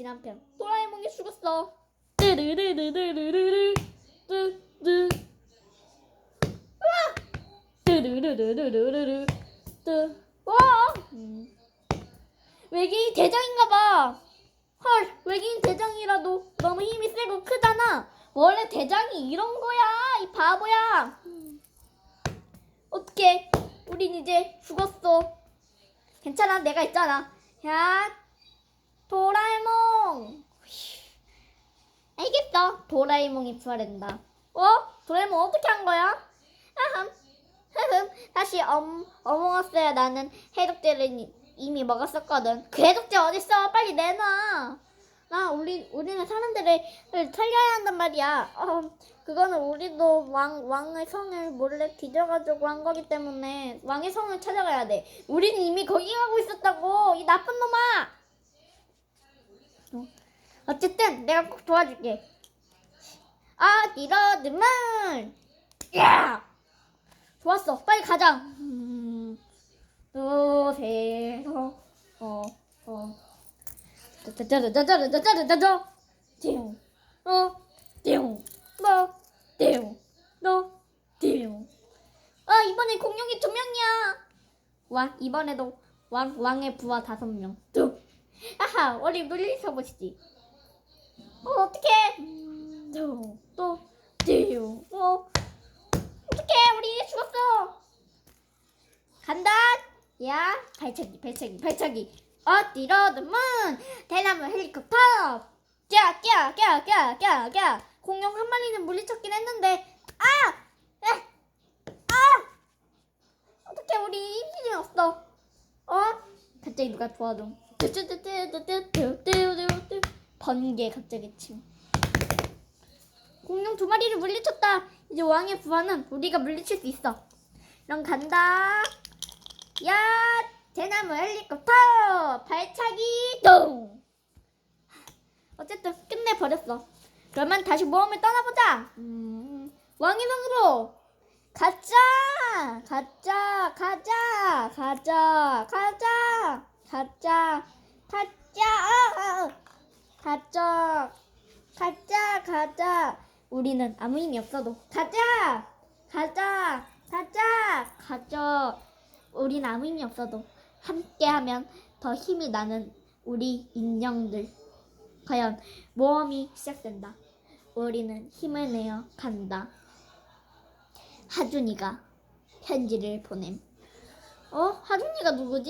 지난 편 도라에몽이 죽었어. 뚜르르르르르르르 뚜뚜 와 뚜르르르르르르 뚜와 음. 외계인 대장인가봐. 헐 외계인 대장이라도 너무 힘이 세고 크잖아. 원래 대장이 이런 거야 이 바보야. 어떻게 우린 이제 죽었어. 괜찮아 내가 있잖아. 야 도라에몽. 알겠어. 도라에몽이 부활한다. 어? 도라에몽 어떻게 한 거야? 아흠. 흐흠. 다시 엄, 어몽어스야 나는 해독제를 이- 이미 먹었었거든. 그 해독제 어딨어? 빨리 내놔. 나 우리 우리는 사람들을 살려야 한단 말이야. 어, 그거는 우리도 왕 왕의 성을 몰래 뒤져가지고 한 거기 때문에 왕의 성을 찾아가야 돼. 우리는 이미 거기 가고 있었다고 이 나쁜 놈아. 어, 어쨌든 내가 꼭 도와줄게. 아, 니러드문! 야! 좋았어. 빨리 가자. 음, 오세요. 어, 어. 짜자자자자자자자자자. 띵. 어, 띵. 너, 띵. 너, 띵. 아, 이번에 공룡이 두 명이야. 와, 이번에도 왕, 왕의 부하 다섯 명. 뚝. 아하, 우리 물리서 보시지. 어, 어떡해. 또, 또, 띠용. 어, 어떡해. 우리 죽었어. 간다. 야, 발차기, 발차기, 발차기. 어디로든 문. 대나무 헬리콥터. 꺄, 꺄, 꺄, 꺄, 꺄, 꺄. 공룡 한 마리는 물리쳤긴 했는데, 아! 에! 아! 어떡해, 우리 힘이 없어. 어? 갑자기 누가 도와줘. 번개 갑자기 침. 공룡 두 마리를 물리쳤다. 이제 왕의 부하는 우리가 물리칠 수 있어. 그럼 간다. 야, 대나무 헬리콥터 발차기 동. 어쨌든 끝내 버렸어. 그러면 다시 모험을 떠나보자. 음, 왕의 성으로 가자, 가자, 가자, 가자, 가자, 가자, 가자, 가자, 가자, 가자. 우리는 아무 힘이 없어도 가자, 가자, 가자, 가자. 우린 아무 힘이 없어도 함께하면 더 힘이 나는 우리 인형들. 과연 모험이 시작된다. 우리는 힘을 내어 간다. 하준이가 편지를 보냄. 어? 하준이가 누구지?